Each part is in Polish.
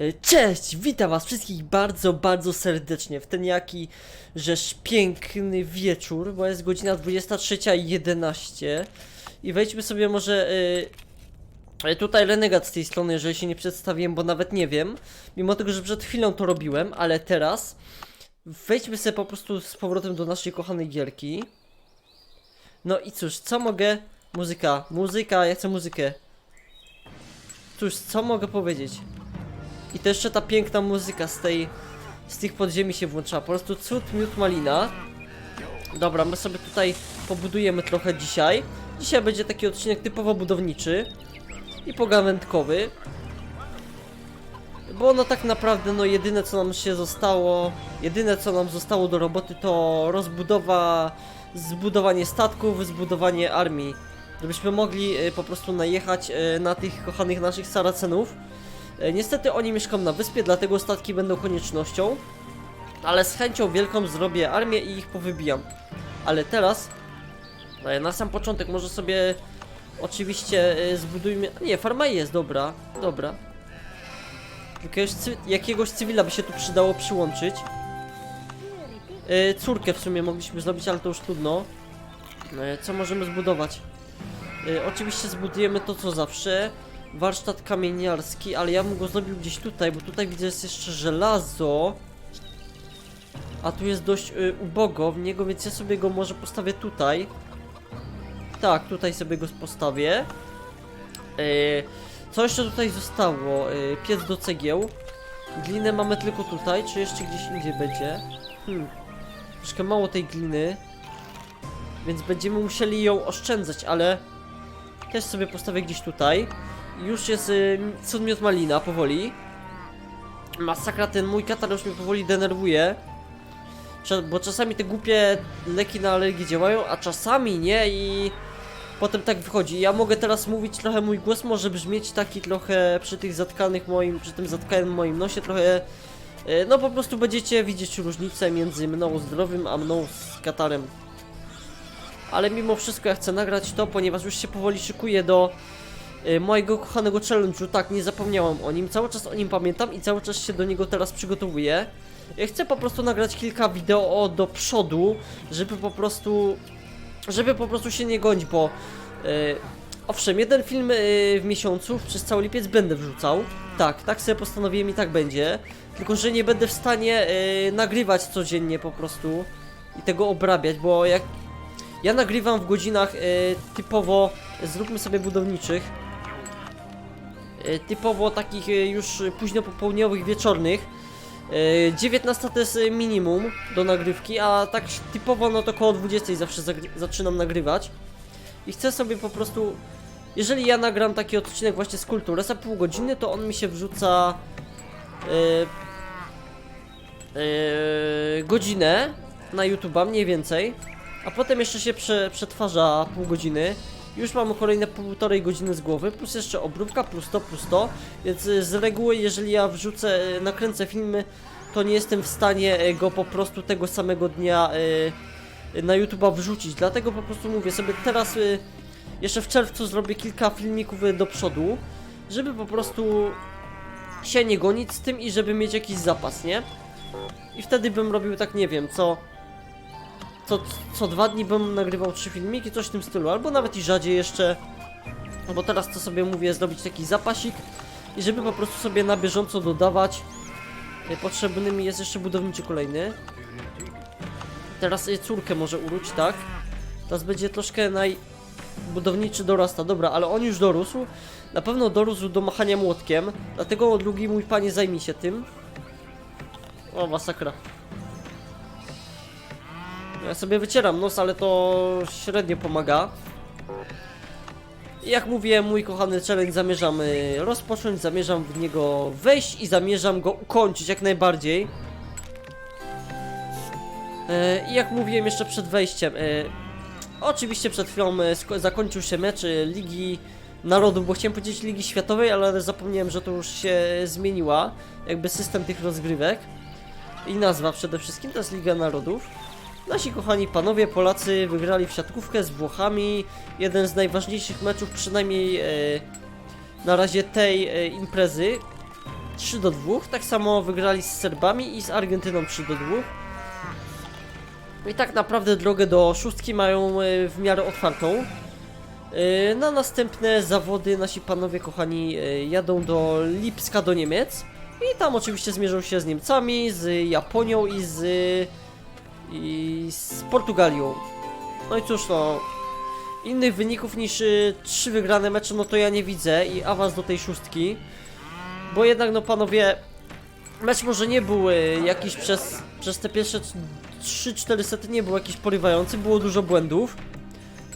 E, Cześć, witam was wszystkich bardzo, bardzo serdecznie w ten jaki żeż piękny wieczór, bo jest godzina 23.11 i wejdźmy sobie może e, tutaj Renegat z tej strony, jeżeli się nie przedstawiłem, bo nawet nie wiem, mimo tego, że przed chwilą to robiłem, ale teraz wejdźmy sobie po prostu z powrotem do naszej kochanej gierki. No i cóż, co mogę? Muzyka, muzyka, ja chcę muzykę. Cóż, co mogę powiedzieć? I to jeszcze ta piękna muzyka z tej, z tych podziemi się włącza. Po prostu cud, miód, malina. Dobra, my sobie tutaj pobudujemy trochę dzisiaj. Dzisiaj będzie taki odcinek typowo budowniczy i pogawędkowy. Bo no tak naprawdę no jedyne co nam się zostało, jedyne co nam zostało do roboty to rozbudowa, zbudowanie statków, zbudowanie armii. Żebyśmy mogli y, po prostu najechać y, na tych kochanych naszych Saracenów. E, Niestety oni mieszkają na wyspie, dlatego statki będą koniecznością. Ale z chęcią wielką zrobię armię i ich powybijam. Ale teraz, e, na sam początek może sobie oczywiście e, zbudujmy... Nie, farma jest, dobra, dobra. Jakiegoś, cy... jakiegoś cywila by się tu przydało przyłączyć. Córkę w sumie mogliśmy zrobić, ale to już trudno. Co możemy zbudować? Oczywiście zbudujemy to co zawsze warsztat kamieniarski, ale ja bym go zrobił gdzieś tutaj, bo tutaj widzę jest jeszcze żelazo. A tu jest dość y, ubogo w niego, więc ja sobie go może postawię tutaj. Tak, tutaj sobie go postawię. Y, co jeszcze tutaj zostało? Y, piec do cegieł. Glinę mamy tylko tutaj, czy jeszcze gdzieś indziej będzie? Hmm. Troszkę mało tej gliny. Więc będziemy musieli ją oszczędzać, ale też sobie postawię gdzieś tutaj. Już jest y, cudmiot malina powoli. Masakra, ten mój katar już mnie powoli denerwuje. Bo czasami te głupie leki na alergię działają, a czasami nie i potem tak wychodzi. Ja mogę teraz mówić trochę, mój głos może brzmieć taki trochę przy tych zatkanych moim, przy tym zatkanym moim nosie trochę y, no po prostu będziecie widzieć różnicę między mną zdrowym, a mną z katarem. Ale mimo wszystko ja chcę nagrać to, ponieważ już się powoli szykuję do mojego kochanego challenge'u, tak, nie zapomniałam o nim, cały czas o nim pamiętam i cały czas się do niego teraz przygotowuję. Chcę po prostu nagrać kilka wideo do przodu, żeby po prostu, żeby po prostu się nie gonić, bo y, owszem, jeden film y, w miesiącu przez cały lipiec będę wrzucał, tak, tak sobie postanowiłem i tak będzie, tylko że nie będę w stanie y, nagrywać codziennie po prostu i tego obrabiać, bo jak ja nagrywam w godzinach y, typowo, zróbmy sobie budowniczych, y, typowo takich y, już późno popołudniowych, wieczornych. Y, 19 to jest minimum do nagrywki, a tak typowo no to koło 20 zawsze zaczynam nagrywać. I chcę sobie po prostu, jeżeli ja nagram taki odcinek właśnie z kultury za pół godziny, to on mi się wrzuca godzinę na YouTube'a, mniej więcej. A potem jeszcze się prze, przetwarza pół godziny. Już mamy kolejne półtorej godziny z głowy, plus jeszcze obróbka, plus to, plus to. Więc y, z reguły, jeżeli ja wrzucę, y, nakręcę filmy, to nie jestem w stanie y, go po prostu tego samego dnia na YouTube'a wrzucić. Dlatego po prostu mówię sobie teraz, jeszcze w czerwcu zrobię kilka filmików do przodu, żeby po prostu się nie gonić z tym i żeby mieć jakiś zapas, nie? I wtedy bym robił tak, nie wiem, co co, co dwa dni bym nagrywał trzy filmiki, coś w tym stylu, albo nawet i rzadziej jeszcze. Bo teraz to sobie mówię zrobić taki zapasik i żeby po prostu sobie na bieżąco dodawać. Y, Potrzebny mi jest jeszcze budowniczy kolejny. Teraz y, córkę może uróć, tak? Teraz będzie troszkę naj... Budowniczy dorasta, dobra, ale on już dorósł. Na pewno dorósł do machania młotkiem, dlatego drugi mój panie zajmie się tym. O, masakra. Ja sobie wycieram nos, ale to średnio pomaga. Jak mówiłem, mój kochany challenge zamierzam rozpocząć, zamierzam w niego wejść i zamierzam go ukończyć jak najbardziej. E, I jak mówiłem jeszcze przed wejściem, e, oczywiście przed chwilą e, zakończył się mecz Ligi Narodów, bo chciałem powiedzieć Ligi Światowej, ale zapomniałem, że to już się zmieniła, jakby system tych rozgrywek. I nazwa przede wszystkim, to jest Liga Narodów. Nasi kochani panowie Polacy wygrali w siatkówkę z Włochami. Jeden z najważniejszych meczów, przynajmniej e, na razie tej e, imprezy. 3 do 2. Tak samo wygrali z Serbami i z Argentyną 3 do 2. I tak naprawdę drogę do szóstki mają e, w miarę otwartą. E, Na następne zawody nasi panowie kochani e, jadą do Lipska do Niemiec. I tam oczywiście zmierzą się z Niemcami, z Japonią i z, i z Portugalią. No i cóż no, innych wyników niż y, trzy wygrane mecze, no to ja nie widzę i awans do tej szóstki. Bo jednak no panowie, mecz może nie był y, jakiś przez, przez te pierwsze 3-4 sety nie był jakiś porywający, było dużo błędów.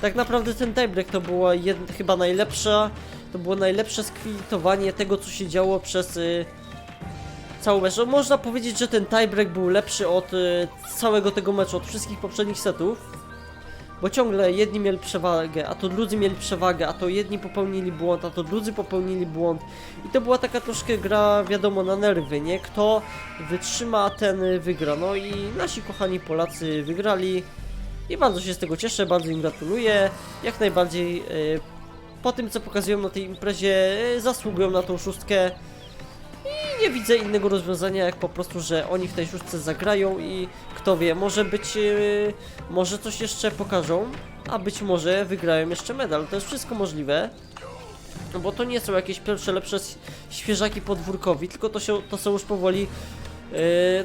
Tak naprawdę ten tiebreak to była jed, chyba najlepsza, to było najlepsze skwitowanie tego co się działo przez y, cały mecz. No, można powiedzieć, że ten tiebreak był lepszy od y, całego tego meczu, od wszystkich poprzednich setów. Bo ciągle jedni mieli przewagę, a to drudzy mieli przewagę, a to jedni popełnili błąd, a to drudzy popełnili błąd. I to była taka troszkę gra, wiadomo, na nerwy, nie? Kto wytrzyma, ten wygra. No i nasi kochani Polacy wygrali. I bardzo się z tego cieszę, bardzo im gratuluję. Jak najbardziej y, po tym, co pokazują na tej imprezie, y, zasługują na tą szóstkę. Nie widzę innego rozwiązania, jak po prostu, że oni w tej szóstce zagrają i kto wie, może być, yy, może coś jeszcze pokażą, a być może wygrają jeszcze medal. To jest wszystko możliwe. No Bo to nie są jakieś pierwsze lepsze świeżaki podwórkowi, tylko to, się, to są już powoli yy,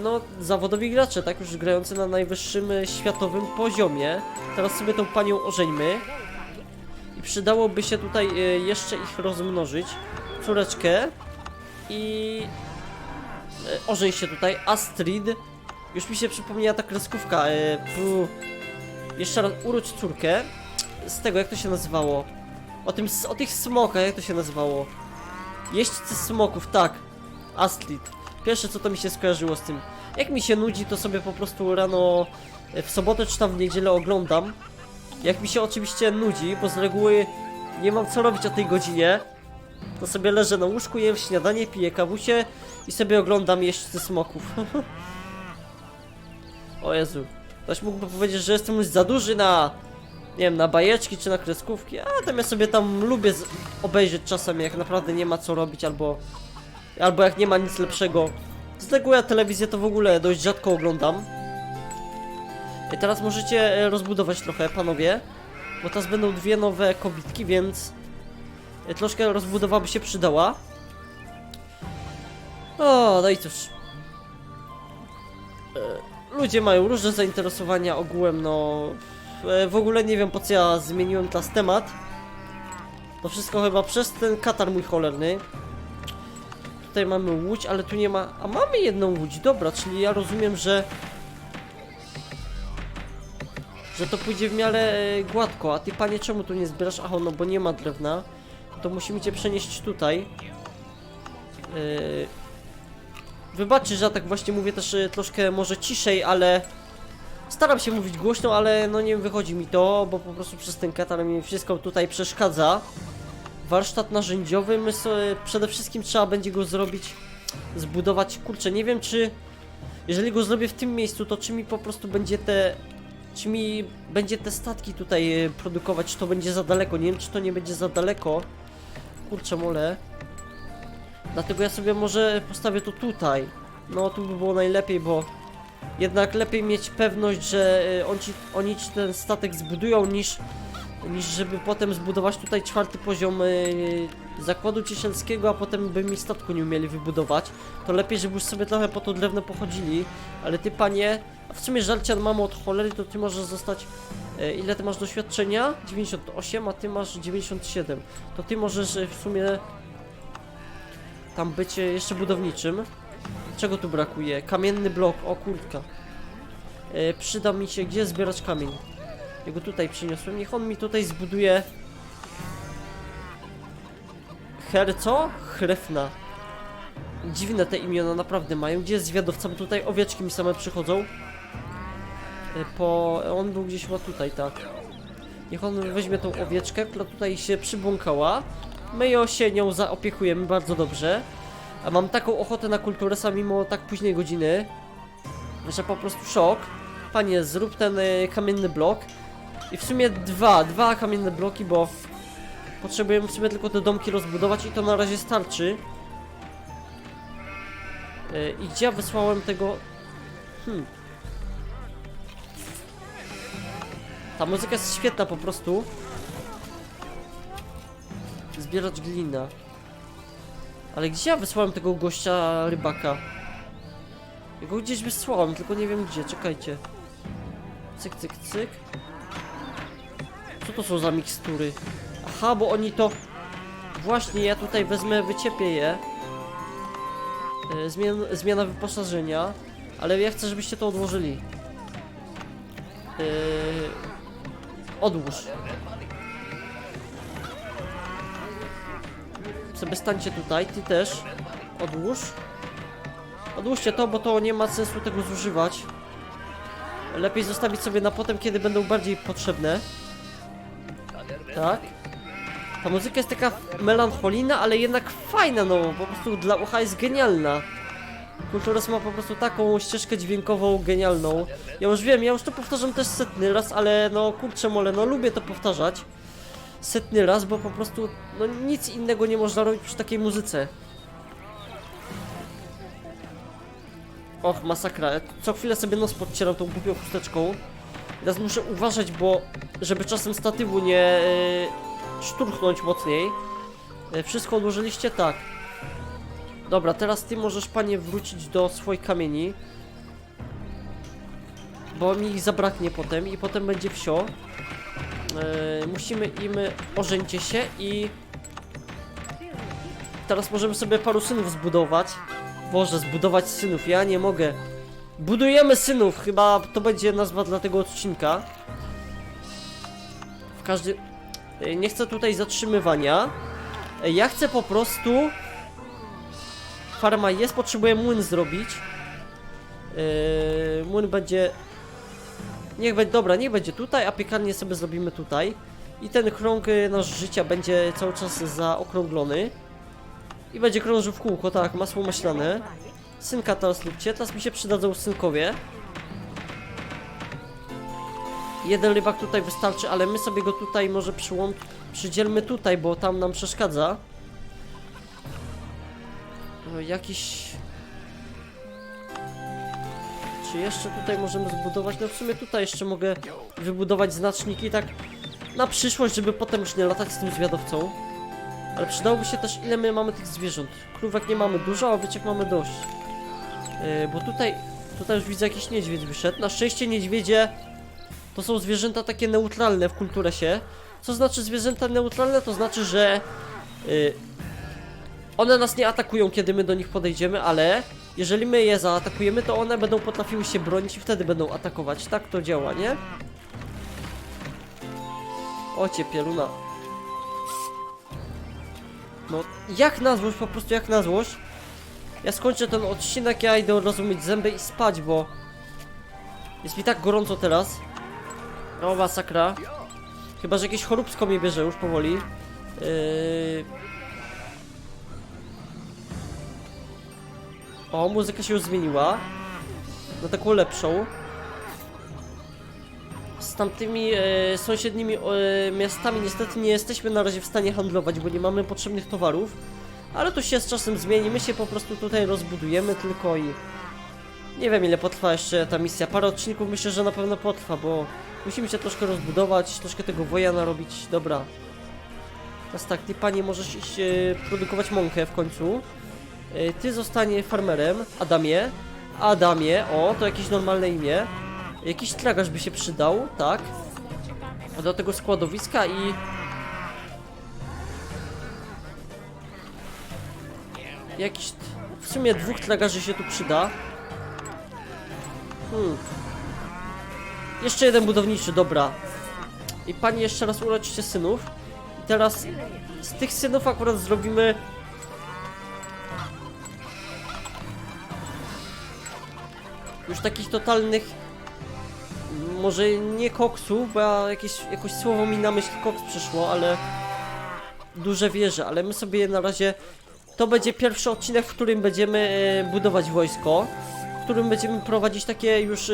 no, zawodowi gracze, tak już grający na najwyższym y, światowym poziomie. Teraz sobie tą panią ożeńmy. I przydałoby się tutaj jeszcze ich rozmnożyć. Córeczkę i e, ożeń się tutaj, Astrid. Już mi się przypomniała ta kreskówka. E, jeszcze raz, urodź córkę. Z tego, jak to się nazywało? O tym, o tych smokach, jak to się nazywało? Jeźdźcy smoków, tak. Astrid. Pierwsze, co to mi się skojarzyło z tym. Jak mi się nudzi, to sobie po prostu rano e, w sobotę czy tam w niedzielę oglądam. Jak mi się oczywiście nudzi, bo z reguły nie mam co robić o tej godzinie, to sobie leżę na łóżku, jem śniadanie, piję kawusie i sobie oglądam jeźdźcy smoków. o Jezu. Ktoś mógłby powiedzieć, że jestem już za duży na... Nie wiem, na bajeczki czy na kreskówki, a tam ja sobie tam lubię obejrzeć czasem, jak naprawdę nie ma co robić, albo... Albo jak nie ma nic lepszego. Z tego ja telewizję to w ogóle dość rzadko oglądam. I teraz możecie e, rozbudować trochę, panowie. Bo teraz będą dwie nowe kobitki, więc... Troszkę rozbudowa by się przydała. O, no i cóż. E, Ludzie mają różne zainteresowania ogółem, no... e, W ogóle nie wiem po co ja zmieniłem teraz temat. To wszystko chyba przez ten katar mój cholerny. Tutaj mamy łódź, ale tu nie ma... A mamy jedną łódź, dobra, czyli ja rozumiem, że... Że to pójdzie w miarę e, gładko, a ty panie czemu tu nie zbierasz? Aha, no bo nie ma drewna to musimy cię przenieść tutaj. Yy... Wybaczcie, że ja tak właśnie mówię też y, troszkę może ciszej, ale staram się mówić głośno, ale no nie wychodzi mi to, bo po prostu przez ten katar mi wszystko tutaj przeszkadza. Warsztat narzędziowy, my sobie, przede wszystkim trzeba będzie go zrobić, zbudować, kurczę, nie wiem czy jeżeli go zrobię w tym miejscu, to czy mi po prostu będzie te czy mi będzie te statki tutaj y, produkować, czy to będzie za daleko, nie wiem czy to nie będzie za daleko Kurczę mole. Dlatego ja sobie może postawię to tutaj. No tu by było najlepiej, bo Jednak lepiej mieć pewność, że y, on ci, oni ci ten statek zbudują niż Niż żeby potem zbudować tutaj czwarty poziom y, zakładu ciesielskiego, a potem by mi statku nie umieli wybudować. To lepiej, żeby już sobie trochę po to drewno pochodzili. Ale ty panie, w sumie żarcian mamy od cholery, to ty możesz zostać E, Ile ty masz doświadczenia? 98, a ty masz 97. To ty możesz e, w sumie tam być e, jeszcze budowniczym. Czego tu brakuje? Kamienny blok, o kurtka. E, przyda mi się, gdzie zbierać kamień? Jego tutaj przyniosłem, niech on mi tutaj zbuduje... Her co? Chrefna. Dziwne te imiona naprawdę mają. Gdzie jest zwiadowca? Bo tutaj owieczki mi same przychodzą. Y, po... on był gdzieś chyba tutaj, tak. Niech on weźmie tą owieczkę, która tutaj się przybłąkała. My ją się nią zaopiekujemy bardzo dobrze. A mam taką ochotę na kulturesa mimo tak późnej godziny, że po prostu szok. Panie, zrób ten y, kamienny blok. I w sumie dwa, dwa kamienne bloki, bo potrzebujemy w sumie tylko te domki rozbudować i to na razie starczy. E, I gdzie ja wysłałem tego... Hmm. Ta muzyka jest świetna po prostu. Zbieracz glina. Ale gdzie ja wysłałem tego gościa rybaka? Ja go gdzieś wysłałem, tylko nie wiem gdzie, czekajcie. Cyk, cyk, cyk. Co to są za mikstury? Aha, bo oni to... Właśnie, ja tutaj wezmę, wyciepię je. E, Zmian, zmiana wyposażenia. Ale ja chcę, żebyście to odłożyli. Yy, odłóż. Sobie stańcie tutaj, ty też. Odłóż. Odłóżcie to, bo to nie ma sensu tego zużywać. Lepiej zostawić sobie na potem, kiedy będą bardziej potrzebne. Tak. Ta muzyka jest taka melancholijna, ale jednak fajna, no po prostu dla ucha jest genialna. Kulturas ma po prostu taką ścieżkę dźwiękową genialną. Ja już wiem, ja już to powtarzam też setny raz, ale no kurczę mole, no lubię to powtarzać. Setny raz, bo po prostu no nic innego nie można robić przy takiej muzyce. Och, masakra. Co chwilę sobie nos podcieram tą głupią chusteczką. Teraz muszę uważać, bo żeby czasem statywu nie yy, szturchnąć mocniej. Yy, wszystko odłożyliście? Tak. Dobra, teraz ty możesz, panie, wrócić do swoich kamieni. Bo mi ich zabraknie potem i potem będzie wsio. Yy, musimy im ożeńcie się i... Teraz możemy sobie paru synów zbudować. Boże, zbudować synów, ja nie mogę. Budujemy synów, chyba to będzie nazwa dla tego odcinka. W każdym... Yy, Nie chcę tutaj zatrzymywania. Yy, Ja chcę po prostu... Farma jest, potrzebuję młyn zrobić. Yy, młyn będzie... Niech będzie, dobra, niech będzie tutaj, a piekarnię sobie zrobimy tutaj. I ten krąg y, nasz życia będzie cały czas zaokrąglony. I będzie krążył w kółko, tak, masło maślane. Synka teraz lubcie, teraz mi się przydadzą synkowie. Jeden rybak tutaj wystarczy, ale my sobie go tutaj może przydzielmy tutaj, bo tam nam przeszkadza. O, jakiś... Czy jeszcze tutaj możemy zbudować? No w sumie tutaj jeszcze mogę wybudować znaczniki tak na przyszłość, żeby potem już nie latać z tym zwiadowcą. Ale przydałoby się też ile my mamy tych zwierząt. Krówek nie mamy dużo, a owieczek mamy dość. Yy, bo tutaj, tutaj już widzę jakiś niedźwiedź wyszedł. Na szczęście niedźwiedzie to są zwierzęta takie neutralne w kulturze się. Co znaczy zwierzęta neutralne? To znaczy, że yy, one nas nie atakują, kiedy my do nich podejdziemy, ale jeżeli my je zaatakujemy, to one będą potrafiły się bronić i wtedy będą atakować. Tak to działa, nie? O cię, pieluna. No, jak na złość, po prostu jak na złość. Ja skończę ten odcinek, ja idę rozumieć zęby i spać, bo... Jest mi tak gorąco teraz. O, masakra. Chyba, że jakieś choróbsko mnie bierze już powoli. Yy... O, muzyka się już zmieniła. Na taką lepszą. Z tamtymi e, sąsiednimi e, miastami niestety nie jesteśmy na razie w stanie handlować, bo nie mamy potrzebnych towarów. Ale to się z czasem zmieni, my się po prostu tutaj rozbudujemy tylko i... Nie wiem ile potrwa jeszcze ta misja, parę odcinków myślę, że na pewno potrwa, bo musimy się troszkę rozbudować, troszkę tego woja narobić, dobra. Teraz tak, ty panie możesz iść e, produkować mąkę w końcu. E, Ty zostanie farmerem, Adamie. Adamie, o, to jakieś normalne imię. Jakiś tragarz by się przydał, tak. Do tego składowiska i... Jakiś... W sumie dwóch tragarzy się tu przyda. Hmm. Jeszcze jeden budowniczy, dobra. I pani jeszcze raz uroczycie synów. I teraz z tych synów akurat zrobimy już takich totalnych może nie koksów, bo ja jakieś, jakoś słowo mi na myśl koks przyszło, ale duże wieże, ale my sobie na razie to będzie pierwszy odcinek, w którym będziemy e, budować wojsko, w którym będziemy prowadzić takie już e,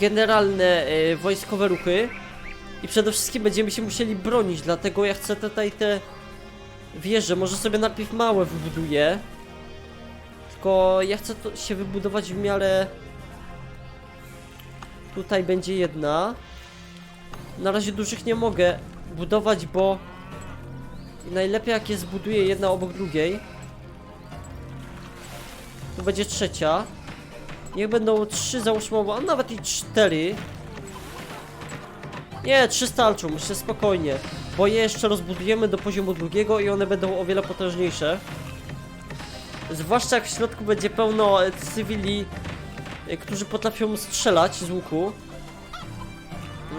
generalne e, wojskowe ruchy. I przede wszystkim będziemy się musieli bronić, dlatego ja chcę tutaj te wieże, może sobie najpierw małe wybuduję Tylko ja chcę to się wybudować w miarę... Tutaj będzie jedna. Na razie dużych nie mogę budować, bo najlepiej jak je zbuduję jedna obok drugiej. Tu będzie trzecia. Niech będą trzy załóżmy, a nawet i cztery. Nie, trzy starczą, myślę spokojnie. Bo je jeszcze rozbudujemy do poziomu drugiego i one będą o wiele potężniejsze. Zwłaszcza jak w środku będzie pełno e, cywili, e, którzy potrafią strzelać z łuku.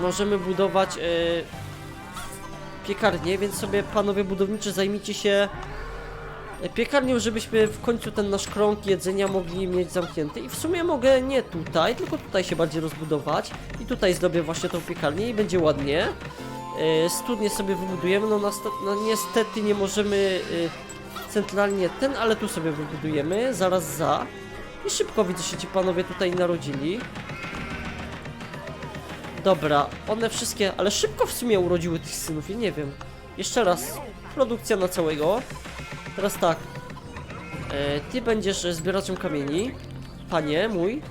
Możemy budować e, piekarnię, więc sobie panowie budowniczy zajmijcie się piekarnią, żebyśmy w końcu ten nasz krąg jedzenia mogli mieć zamknięty. I w sumie mogę nie tutaj, tylko tutaj się bardziej rozbudować. I tutaj zrobię właśnie tą piekarnię i będzie ładnie. E, studnie sobie wybudujemy, no, no niestety nie możemy e, centralnie ten, ale tu sobie wybudujemy, zaraz za. I szybko widzę się ci panowie tutaj narodzili. Dobra, one wszystkie, ale szybko w sumie urodziły tych synów, ja nie wiem. Jeszcze raz, produkcja na całego. Teraz tak. E, ty będziesz zbieraczem kamieni. Panie mój.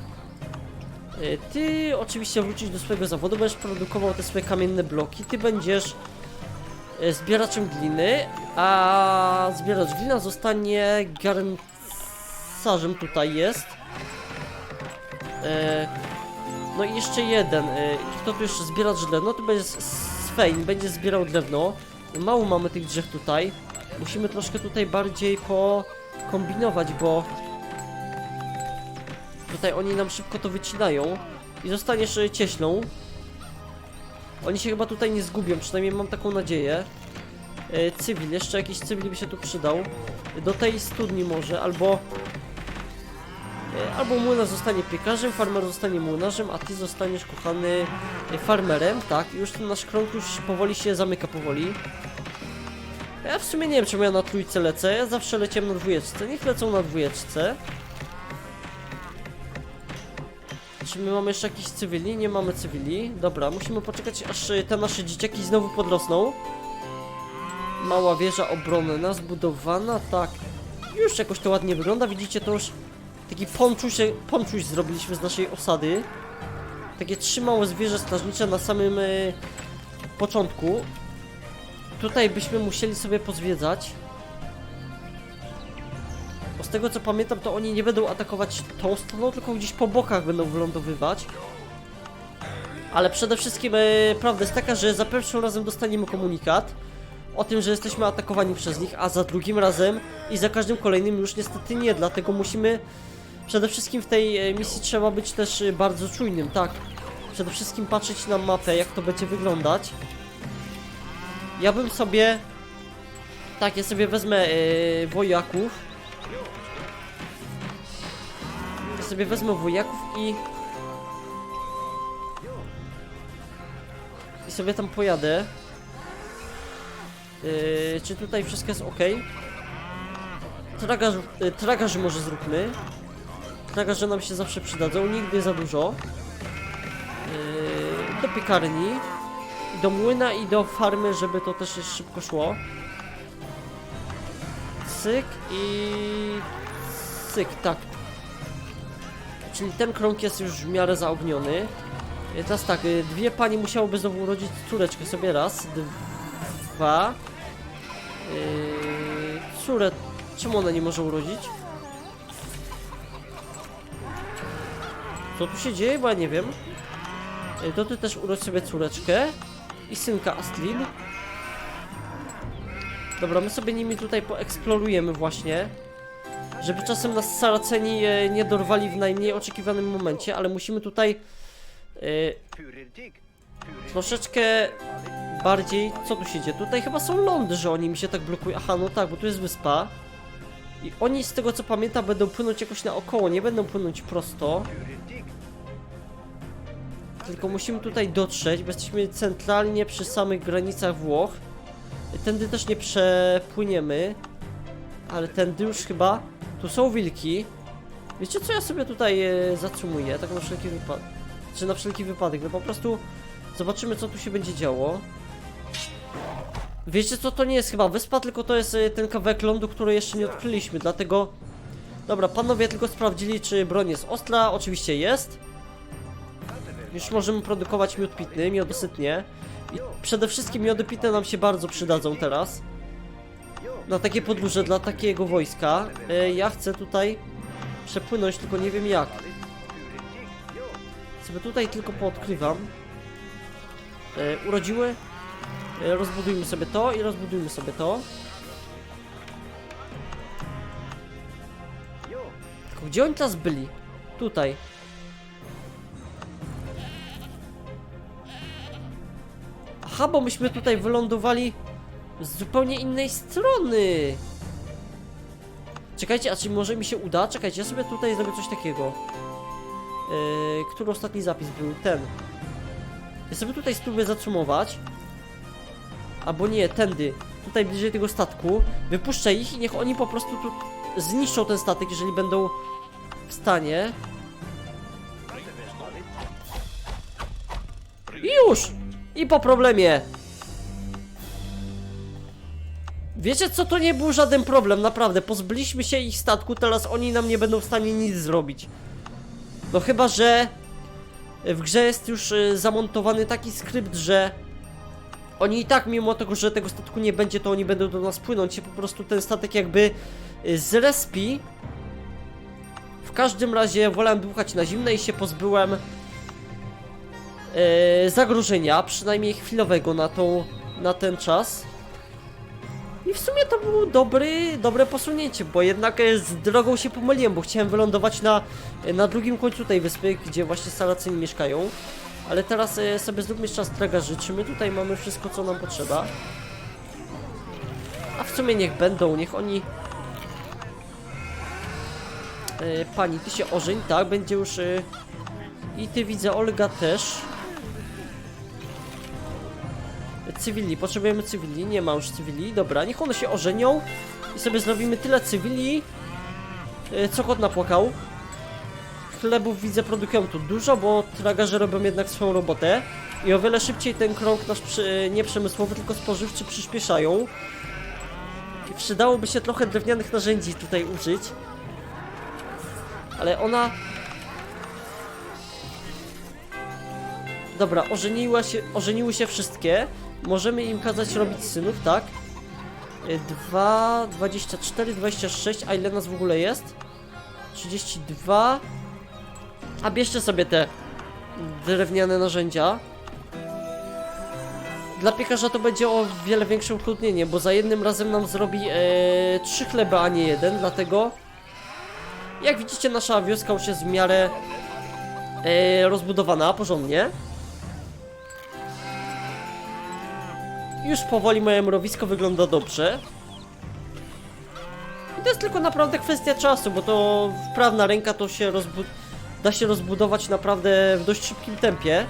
E, ty oczywiście wrócisz do swojego zawodu, będziesz produkował te swoje kamienne bloki. Ty będziesz zbieraczem gliny, a zbieracz glina zostanie garncarzem tutaj jest. E, no i jeszcze jeden. e, Kto tu jeszcze zbiera drewno? To będzie Svein, będzie zbierał drewno. Mało mamy tych drzew tutaj. Musimy troszkę tutaj bardziej pokombinować, bo tutaj oni nam szybko to wycinają i zostaniesz cieślą. Oni się chyba tutaj nie zgubią, przynajmniej mam taką nadzieję. E, Cywil, jeszcze jakiś cywil by się tu przydał. Do tej studni może, albo E, Albo młynarz zostanie piekarzem, farmer zostanie młynarzem, a ty zostaniesz kochany e, farmerem, tak? Już ten nasz krąg już powoli się zamyka powoli. Ja w sumie nie wiem, czemu ja na trójce lecę, ja zawsze leciałem na dwójeczce, niech lecą na dwójeczce. My mamy jeszcze jakiś cywili? Nie mamy cywili. Dobra, musimy poczekać aż e, te nasze dzieciaki znowu podrosną. Mała wieża obronna zbudowana, tak. Już jakoś to ładnie wygląda, widzicie to już Taki ponczuś, ponczuś zrobiliśmy z naszej osady. Takie trzy małe zwierzę strażnicze na samym e, początku. Tutaj byśmy musieli sobie pozwiedzać. Bo z tego co pamiętam, to oni nie będą atakować tą stroną, tylko gdzieś po bokach będą wylądowywać. Ale przede wszystkim e, prawda jest taka, że za pierwszym razem dostaniemy komunikat o tym, że jesteśmy atakowani przez nich, a za drugim razem i za każdym kolejnym już niestety nie, dlatego musimy Przede wszystkim w tej e, misji trzeba być też e, bardzo czujnym, tak. Przede wszystkim patrzeć na mapę, jak to będzie wyglądać. Ja bym sobie... Tak, ja sobie wezmę yy, wojaków. Ja sobie wezmę wojaków i... I sobie tam pojadę. Yy, czy tutaj wszystko jest ok? Tragarz, yy, tragarzy może zróbmy. Tragarze nam się zawsze przydadzą, nigdy za dużo. Yy, do piekarni, do młyna i do farmy, żeby to też szybko szło. Cyk i... Cyk, tak. Czyli ten krąg jest już w miarę zaogniony. Yy, teraz tak, yy, dwie pani musiałyby znowu urodzić córeczkę sobie raz, dwa. Yy. Czemu ona nie może urodzić? Co tu się dzieje? Bo ja nie wiem. E, To ty też urodź sobie córeczkę. I synka Astlin. Dobra, my sobie nimi tutaj poeksplorujemy właśnie. Żeby czasem nas Saraceni e, nie dorwali w najmniej oczekiwanym momencie, ale musimy tutaj e, troszeczkę bardziej... Co tu się dzieje? Tutaj chyba są lądy, że oni mi się tak blokują. Aha, no tak, bo tu jest wyspa. I oni z tego co pamiętam będą płynąć jakoś naokoło, nie będą płynąć prosto. Tylko musimy tutaj dotrzeć, bo jesteśmy centralnie przy samych granicach Włoch. Tędy też nie przepłyniemy. Ale tędy już chyba... Tu są wilki. Wiecie co, ja sobie tutaj e, zatrzymuję, tak na wszelki wypadek. Czy na wszelki wypadek, no po prostu zobaczymy co tu się będzie działo. Wiecie co, to nie jest chyba wyspa, tylko to jest e, ten kawałek lądu, który jeszcze nie odkryliśmy, dlatego... Dobra, panowie tylko sprawdzili, czy broń jest ostra. Oczywiście jest. Już możemy produkować miód pitny, miodosytnie. Przede wszystkim miody nam się bardzo przydadzą teraz. Na takie podróże dla takiego wojska. E, ja chcę tutaj przepłynąć, tylko nie wiem jak. Sobie tutaj tylko poodkrywam. E, urodziły. E, rozbudujmy sobie to i rozbudujmy sobie to. Tylko gdzie oni teraz byli? Tutaj. Aha, bo myśmy tutaj wylądowali z zupełnie innej strony. Czekajcie, a czy może mi się uda? Czekajcie, ja sobie tutaj zrobię coś takiego. Yy, który ostatni zapis był? Ten. Ja sobie tutaj spróbuję zatrzymować. Albo nie, tędy. Tutaj bliżej tego statku. Wypuszczę ich i niech oni po prostu tu zniszczą ten statek, jeżeli będą w stanie. I po problemie. Wiecie co, to nie był żaden problem, naprawdę. Pozbyliśmy się ich statku, teraz oni nam nie będą w stanie nic zrobić. No chyba, że w grze jest już y, zamontowany taki skrypt, że oni i tak mimo tego, że tego statku nie będzie, to oni będą do nas płynąć i po prostu ten statek jakby y, zrespi. W każdym razie wolałem dmuchać na zimne i się pozbyłem e, zagrożenia, przynajmniej chwilowego na tą, na ten czas. I w sumie to było dobry, dobre posunięcie, bo jednak e, z drogą się pomyliłem, bo chciałem wylądować na, e, na drugim końcu tej wyspy, gdzie właśnie Salacyni mieszkają. Ale teraz sobie zróbmy jeszcze raz tragarzy, czy my tutaj mamy wszystko, co nam potrzeba. A w sumie niech będą, niech oni... Pani, ty się ożeń, tak? Będzie już... I ty widzę, Olga też. Cywili, potrzebujemy cywili, nie ma już cywili, dobra, niech one się ożenią i sobie zrobimy tyle cywili, e, co kot napłakał. Chlebów widzę produkują tu dużo, bo tragarze robią jednak swoją robotę i o wiele szybciej ten krąg nasz przy, nie przemysłowy, tylko spożywczy przyspieszają. I przydałoby się trochę drewnianych narzędzi tutaj użyć. Ale ona Dobra, ożeniła się, ożeniły się wszystkie. Możemy im kazać robić synów, tak? 2, 24, 26, a ile nas w ogóle jest? 32. A bierzcie sobie te drewniane narzędzia. Dla piekarza to będzie o wiele większe utrudnienie, bo za jednym razem nam zrobi e, trzy chleby, a nie jeden, dlatego jak widzicie nasza wioska już jest w miarę e, rozbudowana porządnie. Już powoli moje mrowisko wygląda dobrze. I to jest tylko naprawdę kwestia czasu, bo to wprawna ręka to się da się rozbudować naprawdę w dość szybkim tempie.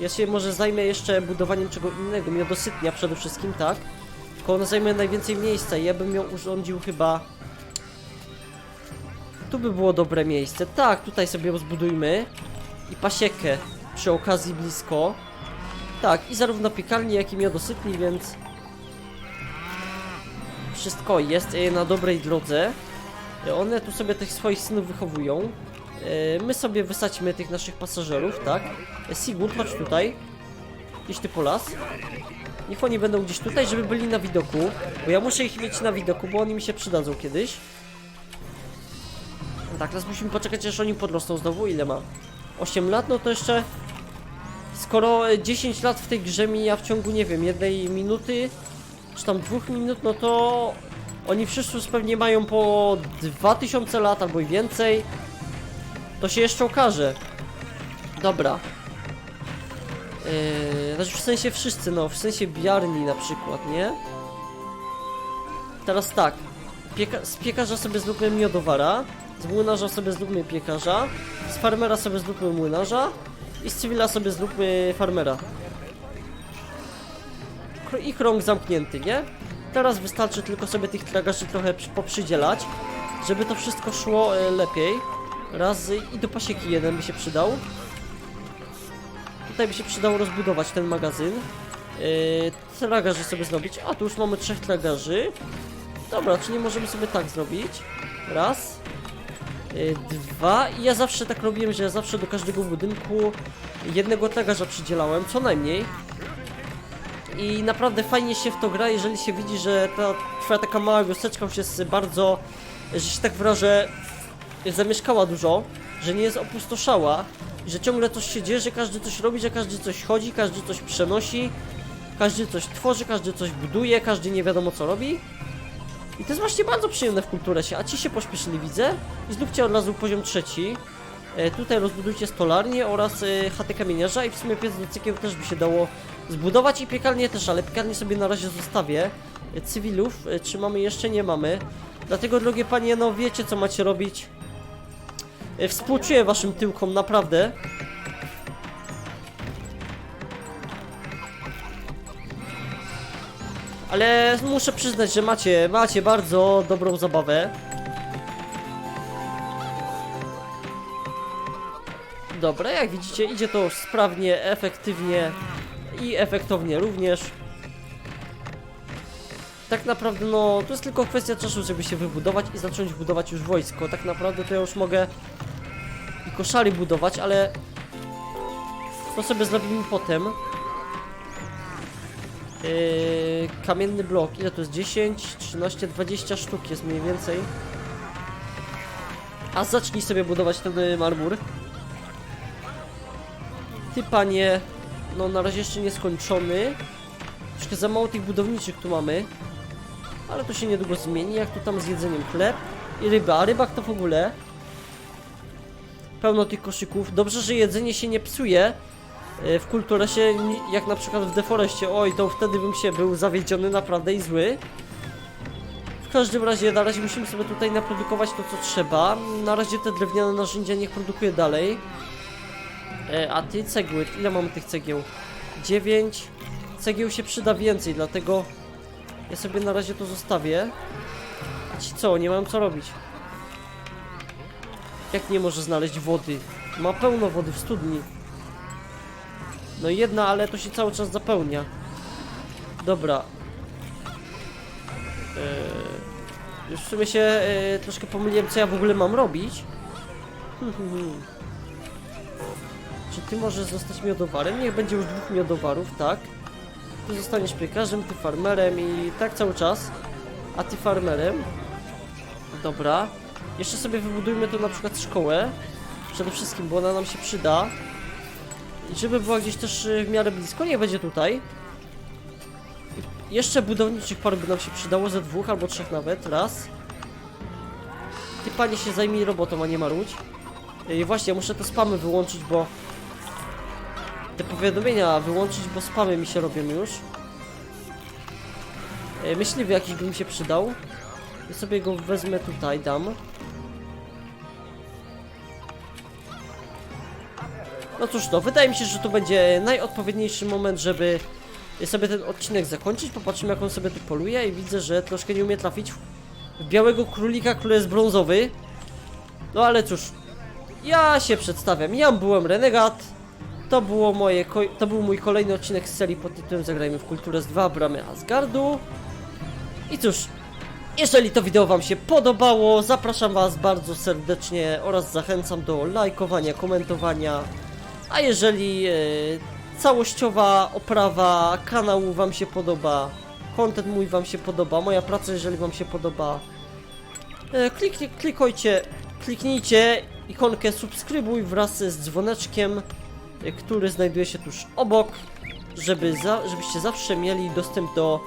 Ja się może zajmę jeszcze budowaniem czego innego, miodosytnia przede wszystkim, tak? Tylko ona zajmuje najwięcej miejsca i ja bym ją urządził chyba... Tu by było dobre miejsce. Tak, tutaj sobie ją zbudujmy. I pasiekę przy okazji blisko. Tak, i zarówno piekarni, jak i miodosytni, więc... Wszystko jest e, na dobrej drodze. E, One tu sobie tych swoich synów wychowują. E, My sobie wysadźmy tych naszych pasażerów, tak? Sigurd, chodź tutaj. Gdzieś ty po las. Niech oni będą gdzieś tutaj, żeby byli na widoku. Bo ja muszę ich mieć na widoku, bo oni mi się przydadzą kiedyś. Tak, teraz musimy poczekać, aż oni podrosną znowu. Ile ma? 8 lat? No to jeszcze... Skoro e, 10 lat w tej grze mija w ciągu, nie wiem, jednej minuty, czy tam dwóch minut, no to oni wszyscy pewnie mają po 2000 lat albo i więcej. To się jeszcze okaże. Dobra. Yy, znaczy w sensie wszyscy, no, w sensie biarni na przykład, nie? Teraz tak. Pieka z piekarza sobie zróbmy miodowara. Z młynarza sobie zróbmy piekarza. Z farmera sobie zróbmy młynarza. I z cywila sobie zróbmy farmera. I krąg zamknięty, nie? Teraz wystarczy tylko sobie tych tragarzy trochę przy- poprzydzielać, żeby to wszystko szło e, lepiej. Raz i do pasieki jeden by się przydał. Tutaj by się przydało rozbudować ten magazyn. Yy, tragarzy sobie zrobić. A tu już mamy trzech tragarzy. Dobra, czyli możemy sobie tak zrobić. Raz. Y, Dwa. I ja zawsze tak robiłem, że ja zawsze do każdego budynku jednego tagarza przydzielałem, co najmniej. I naprawdę fajnie się w to gra, jeżeli się widzi, że ta twoja taka mała wioseczka już jest bardzo, że się tak wyrażę, zamieszkała dużo, że nie jest opustoszała, że ciągle coś się dzieje, że każdy coś robi, że każdy coś chodzi, każdy coś przenosi, każdy coś tworzy, każdy coś buduje, każdy nie wiadomo co robi. I to jest właśnie bardzo przyjemne w kulturesie, a ci się pośpieszyli widzę i zróbcie od razu poziom trzeci. E, tutaj rozbudujcie stolarnię oraz e, chatę kamieniarza i w sumie piec do cykieł też by się dało zbudować i piekarnię też, ale piekarnię sobie na razie zostawię. E, cywilów e, czy mamy jeszcze? Nie mamy. Dlatego drogie panie, no wiecie co macie robić. E, Współczuję waszym tyłkom, naprawdę. Ale muszę przyznać, że macie, macie bardzo dobrą zabawę. Dobra, jak widzicie, idzie to już sprawnie, efektywnie i efektownie również. Tak naprawdę, no, to jest tylko kwestia czasu, żeby się wybudować i zacząć budować już wojsko. Tak naprawdę to ja już mogę i koszary budować, ale to sobie zrobimy potem. Yy, kamienny blok, ile to jest? 10, 13, 20 sztuk jest mniej więcej. A zacznij sobie budować ten y, marmur. Ty panie, no na razie jeszcze nie skończony. Troszkę za mało tych budowniczych tu mamy. Ale to się niedługo zmieni, jak tu tam z jedzeniem chleb i ryba. A rybak to w ogóle pełno tych koszyków. Dobrze, że jedzenie się nie psuje. E, W ni- jak na przykład w Deforestie, oj, to wtedy bym się był zawiedziony naprawdę i zły. W każdym razie, na razie musimy sobie tutaj naprodukować to, co trzeba. Na razie te drewniane narzędzia niech produkuje dalej. E, a ty cegły, ile mamy tych cegieł? 9. Cegieł się przyda więcej, dlatego ja sobie na razie to zostawię. A ci co, nie mam co robić. Jak nie może znaleźć wody? Ma pełno wody w studni. No jedna, ale to się cały czas zapełnia. Dobra. Eee, już w sumie się e, troszkę pomyliłem, co ja w ogóle mam robić. Hmm, hmm, hmm. Czy ty możesz zostać miodowarem? Niech będzie już dwóch miodowarów, tak? Ty zostaniesz piekarzem, ty farmerem i tak cały czas. A ty farmerem. Dobra. Jeszcze sobie wybudujmy tu na przykład szkołę. Przede wszystkim, bo ona nam się przyda. I żeby była gdzieś też y, w miarę blisko, nie będzie tutaj. Jeszcze budowniczych par by nam się przydało, ze dwóch albo trzech nawet, raz. Ty panie się zajmij robotą, a nie marudź. I właśnie, muszę te spamy wyłączyć, bo... Te powiadomienia wyłączyć, bo spamy mi się robią już. E, Myśliwy jakiś by mi się przydał. Ja sobie go wezmę tutaj, dam. No cóż to, wydaje mi się, że to będzie najodpowiedniejszy moment, żeby sobie ten odcinek zakończyć. Popatrzymy jak on sobie tu poluje i widzę, że troszkę nie umie trafić w białego królika, który jest brązowy. No ale cóż, ja się przedstawiam. Ja byłem Renegat. To, było moje, to był mój kolejny odcinek z serii pod tytułem Zagrajmy w kulturę z 2 bramy Asgardu. I cóż, jeżeli to wideo Wam się podobało, zapraszam Was bardzo serdecznie oraz zachęcam do lajkowania, komentowania. A jeżeli e, całościowa oprawa kanału Wam się podoba, content mój Wam się podoba, moja praca jeżeli Wam się podoba, e, kliknie, klikujcie, kliknijcie ikonkę subskrybuj wraz z dzwoneczkiem, e, który znajduje się tuż obok, żeby za, żebyście zawsze mieli dostęp do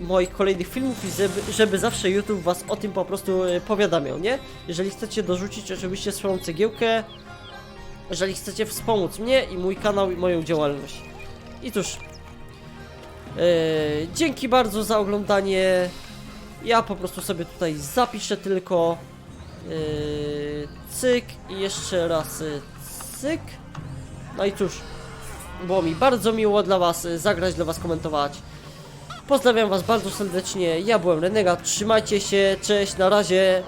moich kolejnych filmów i żeby, żeby zawsze YouTube was o tym po prostu powiadamiał, nie? Jeżeli chcecie dorzucić oczywiście swoją cegiełkę, jeżeli chcecie wspomóc mnie i mój kanał i moją działalność. I cóż, e, dzięki bardzo za oglądanie. Ja po prostu sobie tutaj zapiszę tylko e, cyk i jeszcze raz e, cyk. No i cóż, było mi bardzo miło dla was zagrać, dla was komentować. Pozdrawiam was bardzo serdecznie, ja byłem Renegat, trzymajcie się, cześć, na razie.